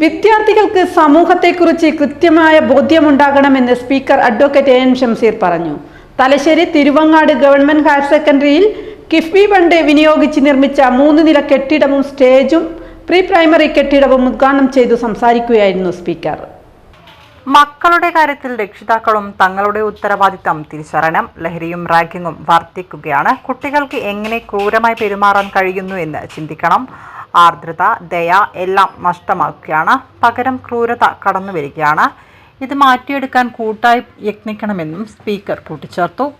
വിദ്യാർത്ഥികൾക്ക് സമൂഹത്തെക്കുറിച്ച് കൃത്യമായ ബോധ്യമുണ്ടാകണമെന്ന് speaker advocate A N Shamseer പറഞ്ഞു. തലശ്ശേരി തിരുവങ്ങാട് ഗവൺമെന്റ് ഹയർ സെക്കൻഡറിയിൽ കിഫ്ബി ഫണ്ട് വിനിയോഗിച്ച് നിർമ്മിച്ച മൂന്ന് നില കെട്ടിടവും സ്റ്റേജും പ്രീ പ്രൈമറി കെട്ടിടവും ഉദ്ഘാടനം ചെയ്തു സംസാരിക്കുകയായിരുന്നു സ്പീക്കർ. മക്കളുടെ കാര്യത്തിൽ രക്ഷിതാക്കളും തങ്ങളുടെ ഉത്തരവാദിത്തം തിരിച്ചറിയണം. ലഹരിയും റാഗിങ്ങും വർദ്ധിക്കുകയാണ് കുട്ടികൾക്ക് എങ്ങനെ ക്രൂരമായി പെരുമാറാൻ കഴിയുന്നു എന്ന് ചിന്തിക്കണം. ആർദ്രത ദയ എല്ലാം നഷ്ടമാക്കുകയാണ്. പകരം ക്രൂരത കടന്നു വരികയാണ്. ഇത് മാറ്റിയെടുക്കാൻ കൂട്ടായി യത്നിക്കണമെന്നും സ്പീക്കർ കൂട്ടിച്ചേർത്തു.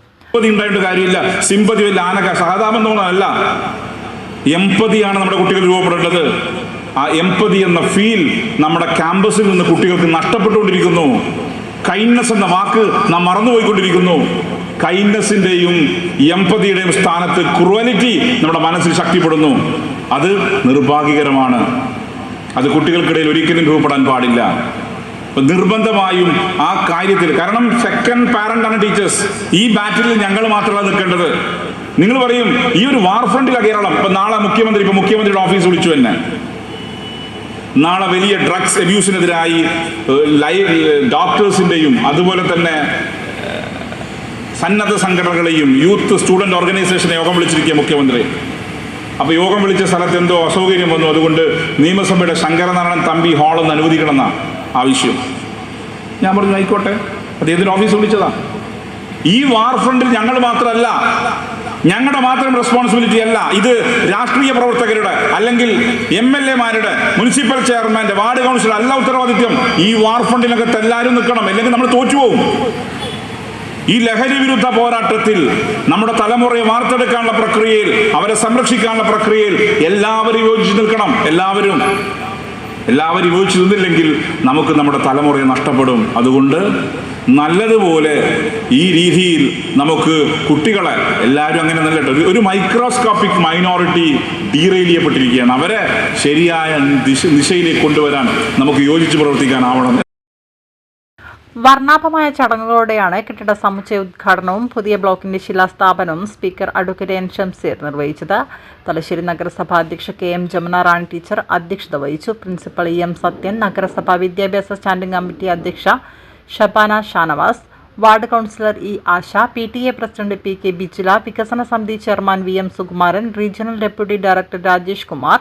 ഉണ്ടായിട്ട് കാര്യമില്ല. സിമ്പതി ആനക സഹതാപെന്നോണമല്ല നമ്മുടെ കുട്ടികൾ രൂപപ്പെടേണ്ടത്. ആ എംപതി എന്ന ഫീൽ നമ്മുടെ ക്യാമ്പസിൽ നിന്ന് കുട്ടികൾക്ക് നഷ്ടപ്പെട്ടുകൊണ്ടിരിക്കുന്നു. കൈൻഡ്നസ് എന്ന വാക്ക് നാം മറന്നുപോയിക്കൊണ്ടിരിക്കുന്നു. കൈൻഡ്നസിന്റെയും എമ്പതിയുടെയും സ്ഥാനത്ത് ക്രുവലിറ്റി നമ്മുടെ മനസ്സിൽ ശക്തിപ്പെടുന്നു. അത് നിർഭാഗ്യകരമാണ്. അത് കുട്ടികൾക്കിടയിൽ ഒരിക്കലും രൂപപ്പെടാൻ പാടില്ല. നിർബന്ധമായും ആ കാര്യത്തിൽ കാരണം സെക്കൻഡ് പാരന്റ് ആണ് ടീച്ചേഴ്സ് ഈ ബാറ്റിൽ ഞങ്ങൾ മാത്രമാണ് നിൽക്കേണ്ടത്. നിങ്ങൾ പറയും ഈ ഒരു വാർ ഫ്രണ്ടിലാണ് കേരളം ഇപ്പൊ നാളെ മുഖ്യമന്ത്രി ഇപ്പൊ മുഖ്യമന്ത്രിയുടെ ഓഫീസ് വിളിച്ചു തന്നെ നാളെ വലിയ ഡ്രഗ്സ് അബ്യൂസിനെതിരായി ലൈവ് ഡോക്ടേഴ്സിന്റെയും അതുപോലെ തന്നെ സന്നദ്ധ സംഘടനകളെയും യൂത്ത് സ്റ്റുഡന്റ് ഓർഗനൈസേഷനെ യോഗം വിളിച്ചിരിക്കുക മുഖ്യമന്ത്രി. അപ്പൊ യോഗം വിളിച്ച സ്ഥലത്ത് എന്തോ അസൗകര്യം വന്നു. അതുകൊണ്ട് നിയമസഭയുടെ ശങ്കരനാരായണൻ തമ്പി ഹാളൊന്ന് അനുവദിക്കണമെന്നാണ് ആവശ്യം. ഞാൻ പറഞ്ഞു ആയിക്കോട്ടെ. അദ്ദേഹത്തിന് ഓഫീസ് വിളിച്ചതാ? ഈ വാർ ഫ്രണ്ടിൽ ഞങ്ങൾ മാത്രമല്ല ഞങ്ങളുടെ മാത്രം റെസ്പോൺസിബിലിറ്റി അല്ല ഇത് രാഷ്ട്രീയ പ്രവർത്തകരുടെ അല്ലെങ്കിൽ എം എൽ എമാരുടെ മുനിസിപ്പൽ ചെയർമാന്റെ വാർഡ് കൗൺസിലർ അല്ല ഉത്തരവാദിത്വം. ഈ വാർ ഫ്രണ്ടിനകത്ത് എല്ലാവരും നിൽക്കണം അല്ലെങ്കിൽ നമ്മൾ തോറ്റുപോകും. ഈ ലഹരി വിരുദ്ധ പോരാട്ടത്തിൽ നമ്മുടെ തലമുറയെ വാർത്തെടുക്കാനുള്ള പ്രക്രിയയിൽ അവരെ സംരക്ഷിക്കാനുള്ള പ്രക്രിയയിൽ എല്ലാവരും യോജിച്ച് നിൽക്കണം. എല്ലാവരും. എല്ലാവരും യോജിച്ച് നിന്നില്ലെങ്കിൽ നമുക്ക് നമ്മുടെ തലമുറയെ നഷ്ടപ്പെടും. അതുകൊണ്ട് നല്ലതുപോലെ ഈ രീതിയിൽ നമുക്ക് കുട്ടികളെ എല്ലാവരും അങ്ങനെ നല്ല ഒരു- മൈക്രോസ്കോപ്പിക് മൈനോറിറ്റി ഡീറെയിൽ ചെയ്യപ്പെട്ടിരിക്കുകയാണ്. അവരെ ശരിയായ ദിശ ദിശയിലേക്ക് കൊണ്ടുവരാൻ നമുക്ക് യോജിച്ച് പ്രവർത്തിക്കാനാവണം. വർണാഭമായ ചടങ്ങുകളോടെയാണ് കെട്ടിട സമുച്ചയ ഉദ്ഘാടനവും പുതിയ ബ്ലോക്കിന്റെ ശിലാസ്ഥാപനവും സ്പീക്കർ അഡ്വക്കേറ്റ് എൻ ഷംസീർ നിർവഹിച്ചത്. തലശ്ശേരി നഗരസഭാ അധ്യക്ഷ K M Jamuna Rani teacher അധ്യക്ഷത വഹിച്ചു. പ്രിൻസിപ്പൽ ഇ എം സത്യൻ നഗരസഭാ വിദ്യാഭ്യാസ സ്റ്റാൻഡിംഗ് കമ്മിറ്റി അധ്യക്ഷ Shabana Shanavas ward councillor E Asha P T A president P K Bijila വികസന സമിതി chairman V M Sukumaran regional deputy director Rajesh Kumar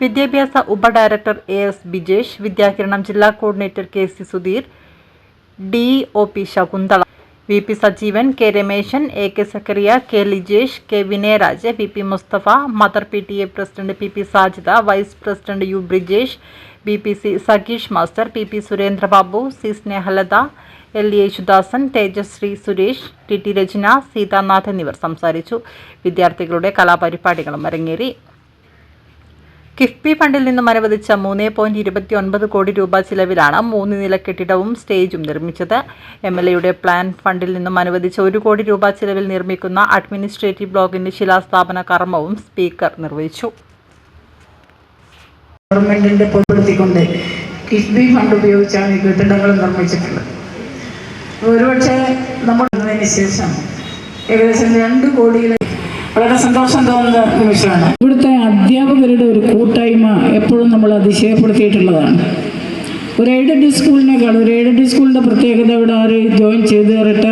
വിദ്യാഭ്യാസ ഉപ director A S Bijesh Vidyakiranam ജില്ലാ coordinator K C Sudheer D. O. P. Shakunthala. V. P. Sajeevan K. Rameshan A. K. Zakariya K. Lijesh K. Vinayaraj P P. Musthafa mother P. T. A. President P. P. Sajida vice president U. Brijesh B. P. C. സഗീഷ് master P. P. Surendrababu C. Snehalatha L. Yesudasan Thejasree Suresh T. T. Rachana Seethanath എന്നിവർ സംസാരിച്ചു. വിദ്യാർത്ഥികളുടെ കലാപരിപാടികളും അരങ്ങേറി. കിഫ്ബി ഫണ്ടിൽ നിന്നും അനുവദിച്ച മൂന്ന് point ഇരുപത്തി ഒൻപത് കോടി രൂപ ചിലവിലാണ് മൂന്ന് നില കെട്ടിടവും സ്റ്റേജും നിർമ്മിച്ചത്. എം എൽ എയുടെ പ്ലാൻ ഫണ്ടിൽ നിന്നും അനുവദിച്ച ഒരു കോടി രൂപ ചിലവിൽ നിർമ്മിക്കുന്ന അഡ്മിനിസ്ട്രേറ്റീവ് ബ്ലോക്കിന്റെ ശിലാസ്ഥാപന കർമ്മവും സ്പീക്കർ നിർവഹിച്ചു. ഗവൺമെന്റിന്റെ ഉൾപ്പെടുത്തിക്കൊണ്ട് കിഫ്ബി ഫണ്ട് ഉപയോഗിച്ചാണ് ഈ കെട്ടിടങ്ങൾ നിർമ്മിച്ചിട്ടുള്ളത്. ഒരുപക്ഷെ നമ്മൾ ശേഷം ഏകദേശം രണ്ട് കോടിയിലെ വളരെ സന്തോഷം തോന്നുന്ന നിമിഷമാണ്. ഇവിടുത്തെ അധ്യാപകരുടെ ഒരു കൂട്ടായ്മ എപ്പോഴും നമ്മൾ അതിശയപ്പെടുത്തിയിട്ടുള്ളതാണ്. ഒരു എയ്ഡഡ് സ്കൂളിനേക്കാൾ ഒരു എയ്ഡഡ് സ്കൂളിന്റെ പ്രത്യേകത ഇവിടെ ആര് ജോയിൻ ചെയ്ത് റിട്ടയർ